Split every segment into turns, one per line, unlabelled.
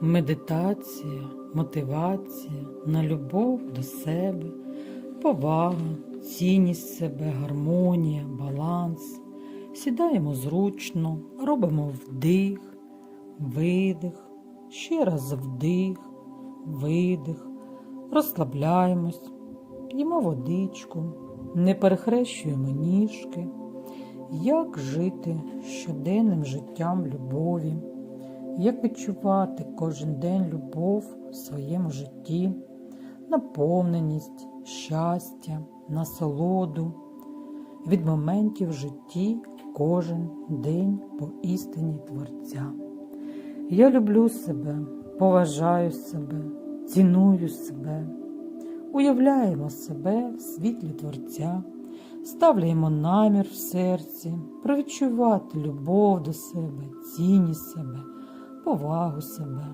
Медитація, мотивація на любов до себе, повага, цінність себе, гармонія, баланс. Сідаємо зручно, робимо вдих, видих, ще раз вдих, видих, розслабляємось, п'ємо водичку, не перехрещуємо ніжки. Як жити щоденним життям любові? Як відчувати кожен день любов в своєму житті, наповненість, щастя, насолоду, від моментів в житті кожен день по істині Творця. Я люблю себе, поважаю себе, ціную себе, уявляємо себе в світлі Творця, ставляємо намір в серці, провідчувати любов до себе, цінність себе повагу себе,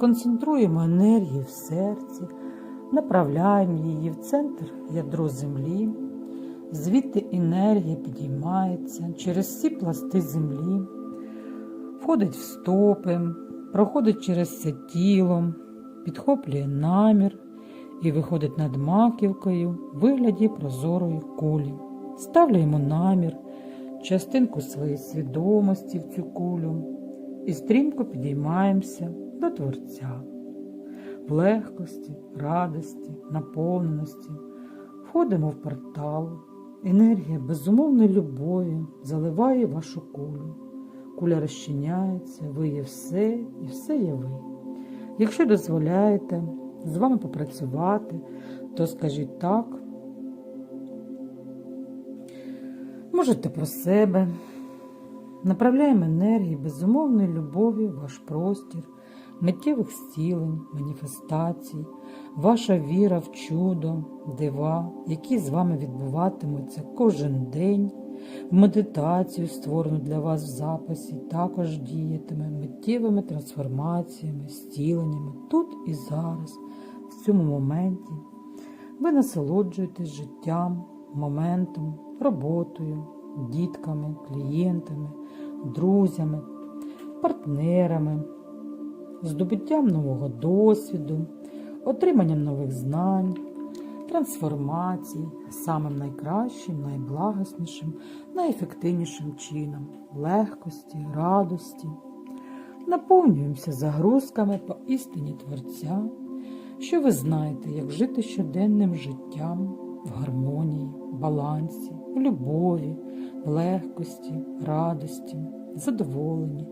концентруємо енергію в серці, направляємо її в центр ядро землі, звідти енергія підіймається через всі пласти землі, входить в стопи, проходить через все тіло, підхоплює намір і виходить над маківкою в вигляді прозорої кулі. Ставляємо намір, частинку своєї свідомості в цю кулю і стрімко підіймаємося до Творця. В легкості, радості, наповненості входимо в портал, енергія безумовної любові заливає вашу кулю. Куля розчиняється, ви є все і все є ви. Якщо дозволяєте з вами попрацювати, то скажіть так. Можете про себе. Направляємо енергії безумовної любові в ваш простір, миттєвих зцілень, маніфестацій, ваша віра в чудо, дива, які з вами відбуватимуться кожен день, в медитацію, створену для вас в записі, також діятиме миттєвими трансформаціями, зціленнями тут і зараз, в цьому моменті. Ви насолоджуєтесь життям, моментом, роботою, дітками, клієнтами друзями, партнерами, здобуттям нового досвіду, отриманням нових знань, трансформацій самим найкращим, найблагоснішим, найефективнішим чином, легкості, радості. Наповнюємося загрузками по істині Творця, що ви знаєте, як жити щоденним життям в гармонії, балансі, в любові, легкості, радості, задоволенні,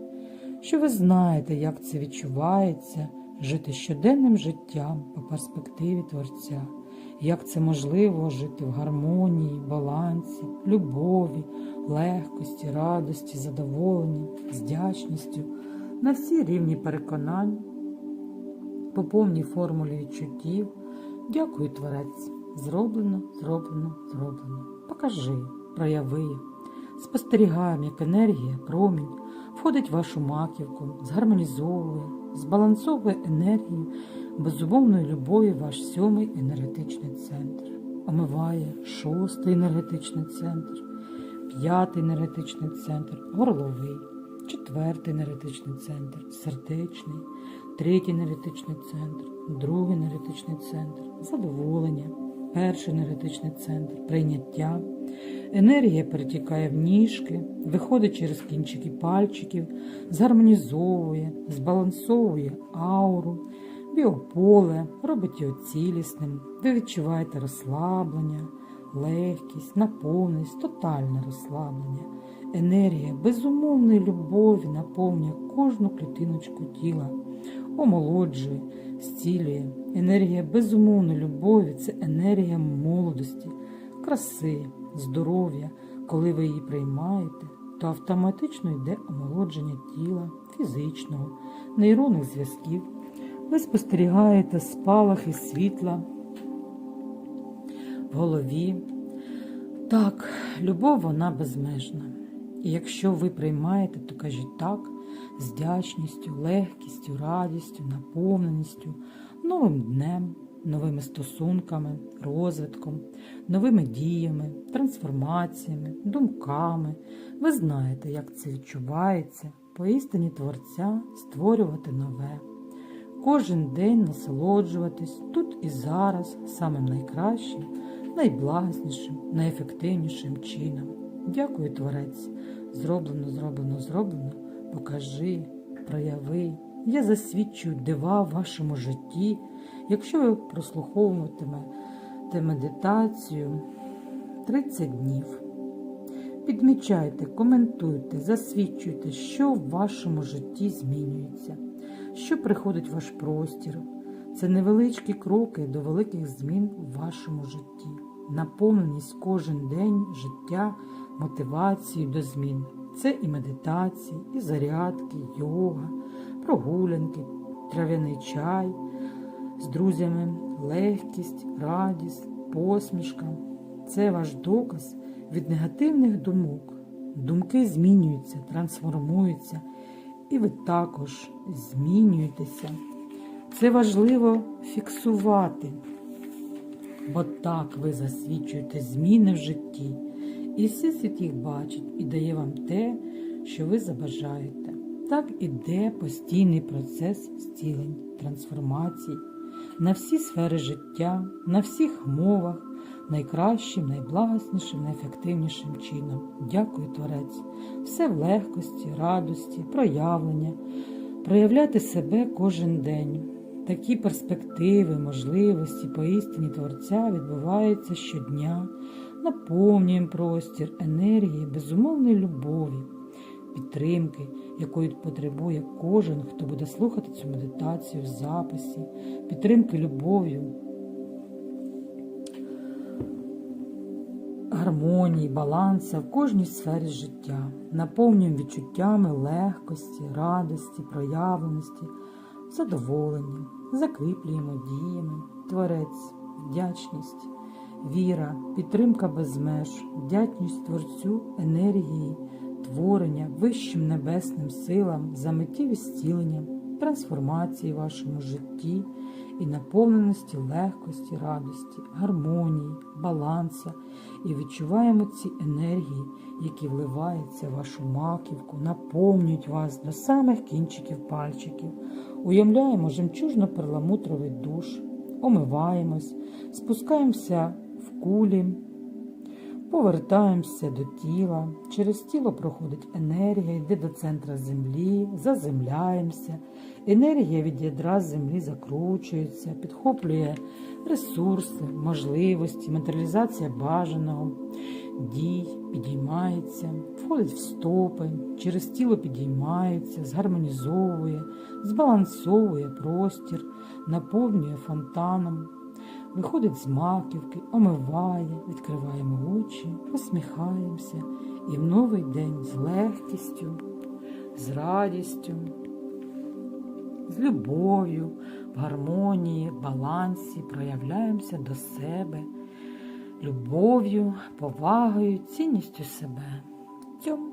що ви знаєте, як це відчувається жити щоденним життям по перспективі Творця, як це можливо жити в гармонії, балансі, любові, легкості, радості, задоволенні, з вдячністю на всі рівні переконань, по повній формулі відчуттів. Дякую, Творець. Зроблено, зроблено, зроблено. Покажи, прояви. Спостерігаємо, як енергія, промінь входить в вашу маківку, згармонізовує, збалансовує енергію безумовної любові ваш сьомий енергетичний центр, омиває шостий енергетичний центр, п'ятий енергетичний центр, горловий, четвертий енергетичний центр, сердечний, третій енергетичний центр, другий енергетичний центр, задоволення, перший енергетичний центр, прийняття. Енергія перетікає в ніжки, виходить через кінчики пальчиків, згармонізовує, збалансовує ауру, біополе, робить його цілісним. Ви відчуваєте розслаблення, легкість, наповненість, тотальне розслаблення. Енергія безумовної любові наповнює кожну клітиночку тіла, омолоджує, зцілює. Енергія безумовної любові це енергія молодості, краси здоров'я, коли ви її приймаєте, то автоматично йде омолодження тіла, фізичного, нейронних зв'язків. Ви спостерігаєте спалахи світла в голові. Так, любов вона безмежна. І якщо ви приймаєте, то кажіть так з вдячністю, легкістю, радістю, наповненістю, новим днем, новими стосунками, розвитком, новими діями, трансформаціями, думками. Ви знаєте, як це відчувається, поістині Творця створювати нове. кожен день насолоджуватись тут і зараз самим найкращим, найблагіснішим, найефективнішим чином. Дякую, Творець. Зроблено, зроблено, зроблено. Покажи, прояви. Я засвідчую дива в вашому житті. Якщо ви прослуховуватимете медитацію 30 днів. Підмічайте, коментуйте, засвідчуйте, що в вашому житті змінюється, що приходить в ваш простір. Це невеличкі кроки до великих змін в вашому житті, наповненість кожен день життя, мотивацією до змін. Це і медитації, і зарядки, йога, прогулянки, трав'яний чай з друзями, легкість, радість, посмішка. Це ваш доказ від негативних думок. Думки змінюються, трансформуються, і ви також змінюєтеся. Це важливо фіксувати, бо так ви засвідчуєте зміни в житті, і всесвіт їх бачить і дає вам те, що ви забажаєте. Так іде постійний процес зцілень, трансформацій на всі сфери життя, на всіх мовах, найкращим, найблагоснішим, найефективнішим чином. Дякую, Творець. Все в легкості, радості, проявлення, проявляти себе кожен день. Такі перспективи, можливості поістині Творця відбуваються щодня, наповнюємо простір енергії, безумовної любові, підтримки, якої потребує кожен, хто буде слухати цю медитацію в записі, підтримки любов'ю, гармонії, баланса в кожній сфері життя, наповнюємо відчуттями легкості, радості, проявленості, задоволення, закріплюємо діями, творець, вдячність, віра, підтримка без меж, вдячність Творцю, енергії, творення, вищим небесним силам за миттєвість зцілення, трансформації в вашому житті і наповненості легкості, радості, гармонії, баланса, і відчуваємо ці енергії, які вливаються в вашу маківку, наповнюють вас до самих кінчиків пальчиків. Уявляємо жемчужно-перламутровий душ, омиваємось, спускаємося в кулі. Повертаємося до тіла, через тіло проходить енергія, йде до центра землі, заземляємося. Енергія від ядра землі закручується, підхоплює ресурси, можливості, матеріалізація бажаного, дій, підіймається, входить в стопи, через тіло підіймається, згармонізовує, збалансовує простір, наповнює фонтаном. Виходить з маківки, омиває, відкриваємо очі, посміхаємося і в новий день з легкістю, з радістю, з любов'ю, в гармонії, балансі проявляємося до себе, любов'ю, повагою, цінністю себе. Тьом!